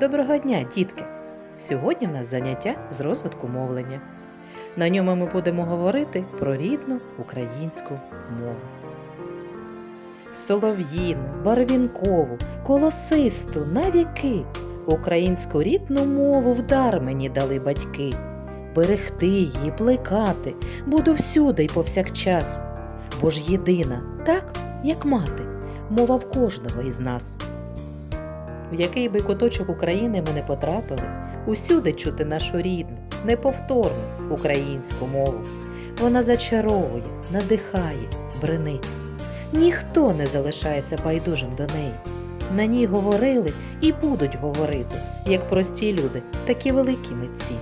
Доброго дня, дітки! Сьогодні в нас заняття з розвитку мовлення. На ньому ми будемо говорити про рідну українську мову. Солов'їну, барвінкову, колосисту, навіки українську рідну мову в дар мені дали батьки. Берегти її, плекати буду всюди й повсякчас, бо ж єдина, так, як мати, мова в кожного із нас. В який би куточок України ми не потрапили, усюди чути нашу рідну, неповторну українську мову. Вона зачаровує, надихає, бренить. Ніхто не залишається байдужим до неї. На ній говорили і будуть говорити, як прості люди, так і великі митці.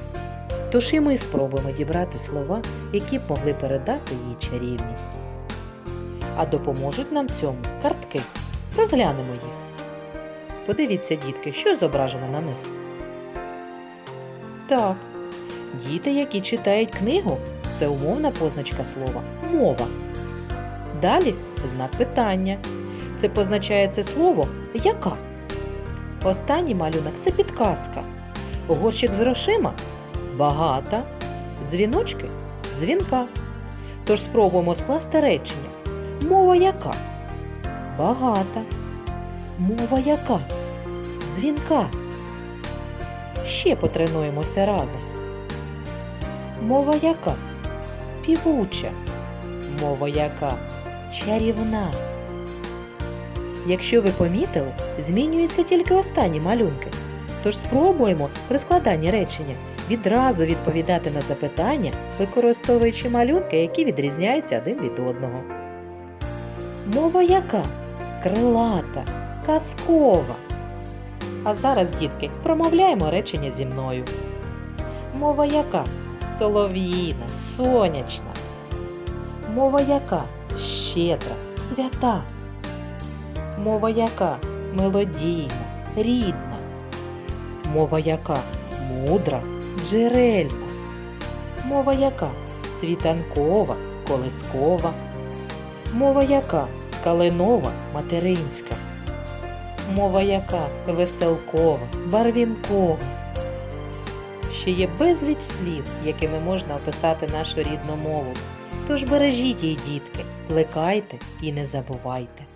Тож і ми спробуємо дібрати слова, які б могли передати її чарівність. А допоможуть нам цьому картки. Розглянемо їх. Подивіться, дітки, що зображено на них. Так, діти, які читають книгу, це умовна позначка слова мова. Далі знак питання. Це позначає це слово яка. Останній малюнок це підказка. Горщик з грошима багата. Дзвіночки дзвінка. Тож спробуємо скласти речення. Мова яка? Багата. Мова яка? Дзвінка. Ще потренуємося разом. Мова яка? Співуча. Мова яка? Чарівна. Якщо ви помітили, змінюються тільки останні малюнки. Тож спробуємо при складанні речення відразу відповідати на запитання, використовуючи малюнки, які відрізняються один від одного. Мова яка? Крилата, казкова. А зараз, дітки, промовляємо речення зі мною. Мова яка? Солов'їна, сонячна. Мова яка? Щедра, свята. Мова яка? Мелодійна, рідна. Мова яка? Мудра, джерельна. Мова яка? Світанкова, колискова. Мова яка? Калинова, материнська. Мова яка? Веселкова, барвінкова. Ще є безліч слів, якими можна описати нашу рідну мову. Тож бережіть її, дітки, плекайте і не забувайте.